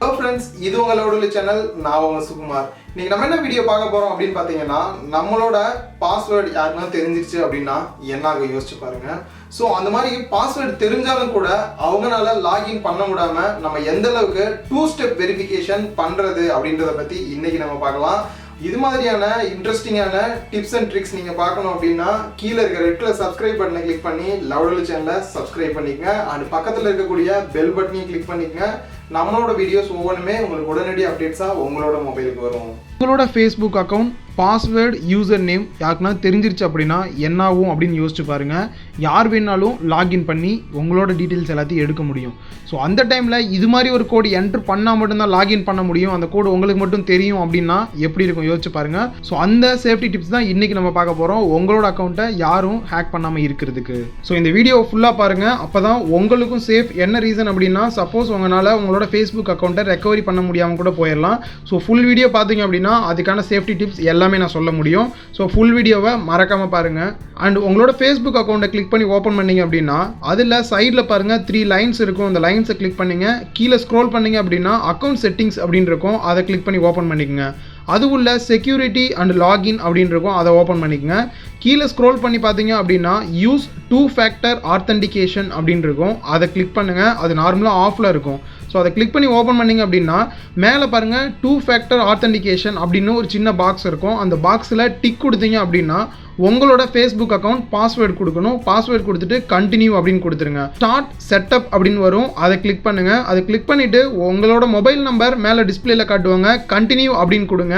Hello friends இது உங்களோட channel நான் உங்கள் சுகுமார். இன்னைக்கு நம்ம என்ன வீடியோ பார்க்க போகிறோம் அப்படின்னு பார்த்தீங்கன்னா நம்மளோட பாஸ்வேர்டு யாருக்குன்னா தெரிஞ்சிருச்சு அப்படின்னா என்ன யோசிச்சு பாருங்க. ஸோ அந்த மாதிரி பாஸ்வேர்டு தெரிஞ்சாலும் கூட அவங்களால லாகின் பண்ண முடாமல் நம்ம எந்த அளவுக்கு டூ ஸ்டெப் வெரிஃபிகேஷன் பண்ணுறது அப்படின்றத பற்றி இன்னைக்கு நம்ம பார்க்கலாம். இது மாதிரியான இன்ட்ரெஸ்டிங்கான டிப்ஸ் அண்ட் ட்ரிக்ஸ் நீங்கள் பார்க்கணும் அப்படின்னா கீழே இருக்க ரெட் கலர் சப்ஸ்கிரைப் பட்டனை கிளிக் பண்ணி லவ்டல் சேனலை சப்ஸ்கிரைப் பண்ணிக்கங்க. அண்ட் பக்கத்தில் இருக்கக்கூடிய பெல் பட்டனையும் கிளிக் பண்ணிக்கங்க. நம்மளோட வீடியோஸ் ஒவ்வொன்றுமே உங்களுக்கு உடனடி அப்டேட்ஸாக உங்களோட மொபைலுக்கு வரும். உங்களோட Facebook account password user name யாருக்குன்னா தெரிஞ்சிருச்சு அப்படின்னா என்ன ஆகும் அப்படின்னு யோசிச்சு பாருங்கள் யார் வேணாலும் லாகின் பண்ணி உங்களோட டீட்டெயில்ஸ் எல்லாத்தையும் எடுக்க முடியும். ஸோ அந்த டைமில் இது மாதிரி ஒரு கோடு என்ட்ரு பண்ணால் மட்டும்தான் லாகின் பண்ண முடியும். அந்த கோடு உங்களுக்கு மட்டும் தெரியும் அப்படின்னா எப்படி இருக்கும் யோசிச்சு பாருங்கள் ஸோ அந்த சேஃப்டி டிப்ஸ் தான் இன்றைக்கி நம்ம பார்க்க போகிறோம் உங்களோட அக்கௌண்ட்டை யாரும் ஹேக் பண்ணாமல் இருக்கிறதுக்கு. ஸோ இந்த வீடியோ ஃபுல்லாக பாருங்கள் அப்போ தான் உங்களுக்கும் சேஃப் என்ன ரீசன் அப்படின்னா சப்போஸ் உங்களால் உங்களோட ஃபேஸ்புக் அக்கௌண்ட்டை ரெக்கவரி பண்ண முடியாமல் கூட போயிடலாம். ஸோ ஃபுல் வீடியோ பார்த்தீங்க அப்படின்னா அதுக்கான சேஃப்டி டிப்ஸ் எல்லாமே நான் சொல்ல முடியும். ஸோ ஃபுல் வீடியோவை மறக்காமல் பாருங்கள் அண்ட் உங்களோட ஃபேஸ்புக் அக்கௌண்ட்டை கிளிக் பண்ணி ஓப்பன் பண்ணீங்க அப்படின்னா அதில் சைடில் பாருங்கள் த்ரீ லைன்ஸ் இருக்கும். அந்த லைன்ஸை கிளிக் பண்ணிங்க. கீழே ஸ்க்ரோல் பண்ணீங்க அப்படின்னா அக்கௌண்ட் செட்டிங்ஸ் அப்படின்னு இருக்கும். அதை கிளிக் பண்ணி ஓப்பன் பண்ணிக்கோங்க. அது உள்ள செக்யூரிட்டி அண்ட் லாகின் அப்படின்னு இருக்கும். அதை ஓப்பன் பண்ணிக்கோங்க. கீழே ஸ்க்ரோல் பண்ணி பார்த்தீங்க அப்படின்னா யூஸ் டூ ஃபேக்டர் ஆத்தென்டிகேஷன் அப்படின்னு இருக்கும். அதை கிளிக் பண்ணுங்கள் அது நார்மலாக ஆஃபில் இருக்கும். ஸோ அதை கிளிக் பண்ணி ஓப்பன் பண்ணிங்க அப்படின்னா மேலே பாருங்கள் டூ ஃபேக்டர் ஆத்தன்டிகேஷன் அப்படின்னு ஒரு சின்ன பாக்ஸ் இருக்கும். அந்த பாக்ஸில் டிக் கொடுத்தீங்க அப்படின்னா உங்களோட ஃபேஸ்புக் அக்கௌண்ட் பாஸ்வேர்டு கொடுக்கணும். பாஸ்வேர்டு கொடுத்துட்டு கண்டினியூ அப்படின்னு கொடுத்துருங்க. ஸ்டார்ட் செட்டப் அப்படின்னு வரும். அதை கிளிக் பண்ணுங்க. அதை கிளிக் பண்ணிட்டு உங்களோட மொபைல் நம்பர் மேலே டிஸ்பிளேல காட்டுவாங்க. கண்டினியூ அப்படின்னு கொடுங்க.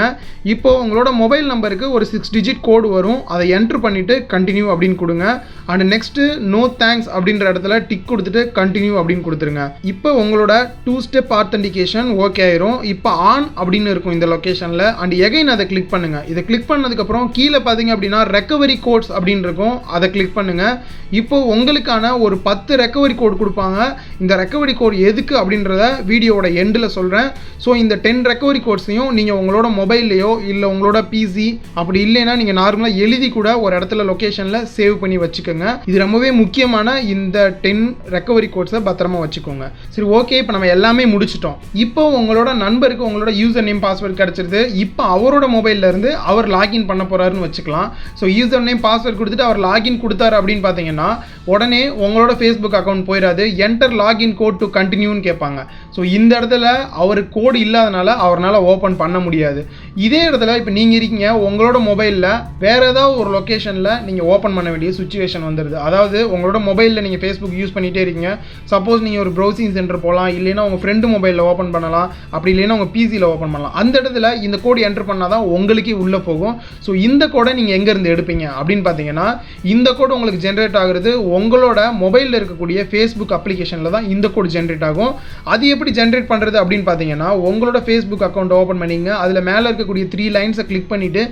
இப்போ உங்களோட மொபைல் நம்பருக்கு ஒரு சிக்ஸ் டிஜிட் கோடு வரும். அதை என்ட்ரு பண்ணிட்டு கண்டினியூ அப்படின்னு கொடுங்க. அண்ட் நெக்ஸ்ட்டு நோ தேங்க்ஸ் அப்படின்ற இடத்துல டிக் கொடுத்துட்டு கண்டினியூ அப்படின்னு கொடுத்துருங்க. இப்போ உங்களோட டூ ஸ்டெப் ஆத்தென்டிகேஷன் ஓகே ஆயிரும். இப்போ ஆன் அப்படின்னு இருக்கும் இந்த லொக்கேஷனில் அண்ட் எகைன் அதை கிளிக் பண்ணுங்க. இதை கிளிக் பண்ணதுக்கப்புறம் கீழே பார்த்தீங்க அப்படின்னா ரெக்கவரி கோட்ஸ் அப்படின்னு இருக்கும் அதை கிளிக் பண்ணுங்கள் இப்போ உங்களுக்கான ஒரு பத்து ரெக்கவரி கோட் கொடுப்பாங்க. இந்த ரெக்கவரி கோட் எதுக்கு அப்படின்றத வீடியோவோட எண்டில் சொல்கிறேன் ஸோ இந்த டென் ரெக்கவரி கோட்ஸையும் நீங்கள் உங்களோட மொபைல்லையோ இல்லை உங்களோட பிசி அப்படி இல்லைன்னா நீங்கள் நார்மலாக எழுதி கூட ஒரு இடத்துல லொக்கேஷனில் சேவ் பண்ணி வச்சுக்கோங்க. இது ரொம்பவே முக்கியமான இந்த டென் ரெக்கவரி கோட்ஸை பத்திரமா வச்சுக்கோங்க. சரி ஓகே இப்போ நம்ம எல்லாமே முடிச்சிட்டோம். இப்போ உங்களோட நண்பருக்கு உங்களோட யூசர் நேம் பாஸ்வேர்டு கிடச்சிருது. இப்போ அவரோட மொபைலில் இருந்து அவர் லாகின் பண்ண போகிறாருன்னு வச்சுக்கலாம். ஸோ யூசர் நேம் பாஸ்வேர்டு கொடுத்துட்டு அவர் லாகின் கொடுத்தாரு அப்படின்னு பார்த்தீங்கன்னா உடனே உங்களோட ஃபேஸ்புக் அக்கௌண்ட் போயிடாது என்டர் லாகின் கோட் டு கண்டினியூன்னு கேட்பாங்க. ஸோ இந்த இடத்துல அவர் கோடு இல்லாதனால அவரால் ஓப்பன் பண்ண முடியாது. இதே இடத்துல இப்போ நீங்கள் இருக்கீங்க உங்களோட மொபைலில் வேறு ஏதாவது ஒரு லொக்கேஷனில் நீங்கள் ஓப்பன் பண்ண வேண்டிய சுச்சுவேஷன் வந்துடுது அதாவது உங்களோட மொபைலில் நீங்கள் ஃபேஸ்புக் யூஸ் பண்ணிகிட்டே இருக்கீங்க. சப்போஸ் நீங்கள் ஒரு ப்ரௌசிங் சென்டர் போகலாம் இல்லைன்னா உங்கள் ஃப்ரெண்டு மொபைலில் ஓப்பன் பண்ணலாம். அப்படி இல்லைன்னா உங்கள் பிசியில் ஓப்பன் பண்ணலாம். அந்த இடத்துல இந்த கோடு என்டர் பண்ணால் தான் உங்களுக்கே உள்ளே போகும். ஸோ இந்த கோடை நீங்கள் எங்கேருந்து எடுப்பீங்க அப்படின்னு பார்த்தீங்கன்னா இந்த கோடு உங்களுக்கு ஜென்ரேட் ஆகுறது உங்களோட மொபைலில் இருக்கக்கூடிய ஃபேஸ்புக் அப்ளிகேஷனில் தான் இந்த கோடு ஜென்ரேட் ஆகும். அது எப்படி ஜென்ரேட் பண்ணுறது அப்படின்னு பார்த்தீங்கன்னா உங்களோட ஃபேஸ்புக் அக்கௌண்ட் ஓப்பன் பண்ணிங்க. அதில் மேலே இருக்கக்கூடிய த்ரீ லைன்ஸை கிளிக் பண்ணிவிட்டு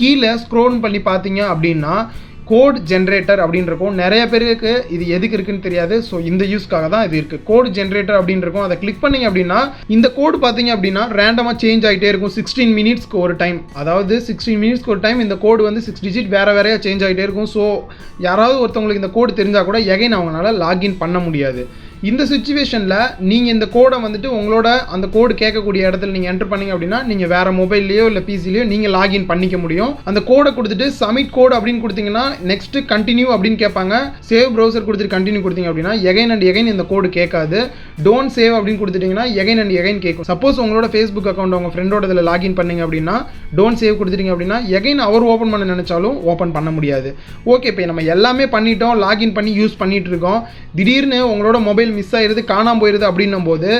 கீழே ஸ்க்ரோல் பண்ணி பார்த்தீங்க அப்படின்னா கோட் ஜென்ரேட்டர் அப்படின்றக்கும் நிறைய பேருக்கு இது எதுக்கு இருக்குன்னு தெரியாது. ஸோ இந்த யூஸ்க்காக தான் இது இருக்குது கோட் ஜென்ரேட்டர் அப்படின்றக்கும் அதை கிளிக் பண்ணீங்க அப்படின்னா இந்த கோடு பார்த்தீங்க அப்படின்னா ரேண்டமாக சேஞ்ச் ஆகிட்டே இருக்கும். சிக்ஸ்டீன் மினிட்ஸ்க்கு ஒரு டைம் அதாவது சிக்ஸ்டீன் மினிட்ஸ்க்கு ஒரு டைம் இந்த கோடு வந்து சிக்ஸ் டிஜிட் வேறு வேறையாக சேஞ்ச் ஆகிட்டே இருக்கும். ஸோ யாராவது ஒருத்தவங்களுக்கு இந்த கோடு தெரிஞ்சால் கூட எகைன் அவங்களால லாகின் பண்ண முடியாது. இந்த சுச்சுவேஷனில் நீங்கள் இந்த கோடை வந்துட்டு உங்களோட அந்த கோடு கேட்கக்கூடிய இடத்துல நீங்கள் என்டர் பண்ணீங்க அப்படின்னா நீங்கள் வேறு மொபைல்லையோ இல்லை பிசிலையோ நீங்கள் லாகின் பண்ணிக்க முடியும். அந்த கோடை கொடுத்துட்டு சமிட் கோடு அப்படின்னு கொடுத்தீங்கன்னா நெக்ஸ்ட் கண்டினியூ அப்படின்னு கேட்பாங்க. சேவ் ப்ரௌசர் கொடுத்துட்டு கண்டினியூ கொடுத்தீங்க அப்படின்னா எகைன் அண்ட் எகைன் இந்த கோடு கேட்காது. டோன்ட் சேவ் அப்படின்னு கொடுத்துட்டிங்கன்னா எகைன் அண்ட் எகைன் கேட்கும். சப்போஸ் உங்களோட ஃபேஸ்புக் அக்கௌண்ட் உங்கள் ஃப்ரெண்டோட இதில் லாகின் பண்ணீங்க அப்படின்னா டோன்ட் சேவ் கொடுத்துட்டீங்க அப்படின்னா எகைன் அவர் ஓப்பன் பண்ண நினச்சாலும் ஓப்பன் பண்ண முடியாது. ஓகே இப்போ நம்ம எல்லாமே பண்ணிட்டோம் லாகின் பண்ணி யூஸ் பண்ணிகிட்டு இருக்கோம். திடீர்னு உங்களோட மொபைல் மிஸ் ஆயிடுது காணாமல் போயிருது அப்படின்னும் போது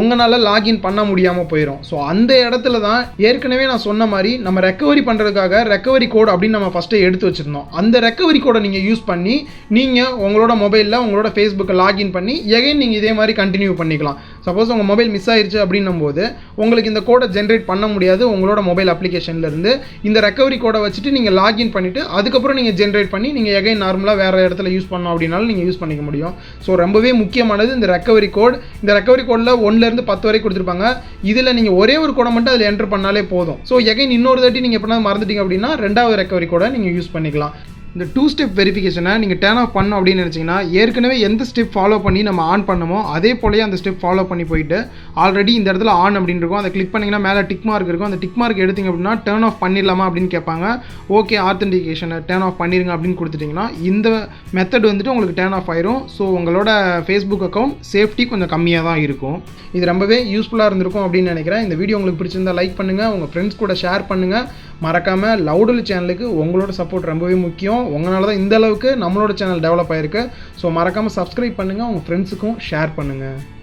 உங்களால் லாகின் பண்ண முடியாமல் போயிடும் ஸோ அந்த இடத்துல தான் ஏற்கனவே நான் சொன்ன மாதிரி நம்ம ரெக்கவரி பண்ணுறதுக்காக ரெக்கவரி கோட் அப்படின்னு நம்ம ஃபஸ்ட்டே எடுத்து வச்சுருந்தோம். அந்த ரெக்கவரி கோடை நீங்கள் யூஸ் பண்ணி நீங்கள் உங்களோட மொபைலில் உங்களோட ஃபேஸ்புக்கை லாகின் பண்ணி எகைன் நீங்கள் இதே மாதிரி கண்டினியூ பண்ணிக்கலாம். சப்போஸ் உங்கள் மொபைல் மிஸ் ஆயிடுச்சு அப்படின்னும் போது உங்களுக்கு இந்த கோடை ஜென்ரேட் பண்ண முடியாது உங்களோட மொபைல் அப்ளிகேஷன்லேருந்து இந்த ரெக்கவரி கோடை வச்சுட்டு நீங்கள் லாகின் பண்ணிவிட்டு அதுக்கப்புறம் நீங்கள் ஜென்ரேட் பண்ணி நீங்கள் எகைன் நார்மலாக வேறு இடத்துல யூஸ் பண்ணோம் அப்படின்னாலும் நீங்கள் யூஸ் பண்ணிக்க முடியும். ஸோ ரொம்பவே முக்கியமானது இந்த ரெக்கவரி கோட் இந்த ரெக்கவரி கோடில் ஒன்லேருந்து பத்து வரை கொடுத்துருப்பாங்க. இதில் நீங்கள் ஒரே ஒரு கோடை மட்டும் அதில் என்டர் பண்ணாலே போதும். ஸோ எகைன் இன்னொரு தாட்டி நீங்கள் எப்படினா மறந்துட்டீங்க அப்படின்னா ரெண்டாவது ரெக்கவரி கோடை நீங்கள் யூஸ் பண்ணிக்கலாம். இந்த டூ ஸ்டெப் வெரிஃபிகேஷனை நீங்கள் டேர்ன் ஆஃப் பண்ணோம் அப்படின்னு நினச்சிங்கன்னா ஏற்கனவே எந்த ஸ்டெப் ஃபாலோ பண்ணி நம்ம ஆன் பண்ணமோ அதே போலயே அந்த ஸ்டெப் ஃபாலோ பண்ணி போயிட்டு ஆல்ரெடி இந்த இடத்துல ஆன் அப்படின்னு இருக்கும். அதை கிளிக் பண்ணிங்கன்னா மேலே டிக் மார்க் இருக்கும். அந்த டிக் மார்க் எடுத்தீங்க அப்படின்னா டேர்ன் ஆஃப் பண்ணிடலாமா அப்படின்னு கேட்பாங்க. ஓகே ஆத்தென்டிகேஷனை டேர்ன் ஆஃப் பண்ணிடுங்க அப்படின்னு கொடுத்துட்டிங்கன்னா இந்த மெத்தட் வந்துட்டு உங்களுக்கு டேர்ன் ஆஃப் ஆயிரும். ஸோ உங்களோட ஃபேஸ்புக் அக்கௌண்ட் சேஃப்டி கொஞ்சம் கம்மியாக தான் இருக்கும். இது ரொம்பவே யூஸ்ஃபுல்லாக இருந்திருக்கும் அப்படின்னு நினைக்கிறேன். இந்த வீடியோ உங்களுக்கு பிடிச்சிருந்தா லைக் பண்ணுங்கள் உங்கள் ஃப்ரெண்ட்ஸ் கூட ஷேர் பண்ணுங்கள் மறக்காமல் லவுடல் சேனலுக்கு உங்களோட சப்போர்ட் ரொம்பவே முக்கியம். உங்களால தான் இந்த அளவுக்கு நம்மளோட சேனல் டெவலப் ஆயிருக்கு. ஸோ மறக்காமல் சப்ஸ்கிரைப் பண்ணுங்கள் உங்கள் ஃப்ரெண்ட்ஸுக்கும் ஷேர் பண்ணுங்கள்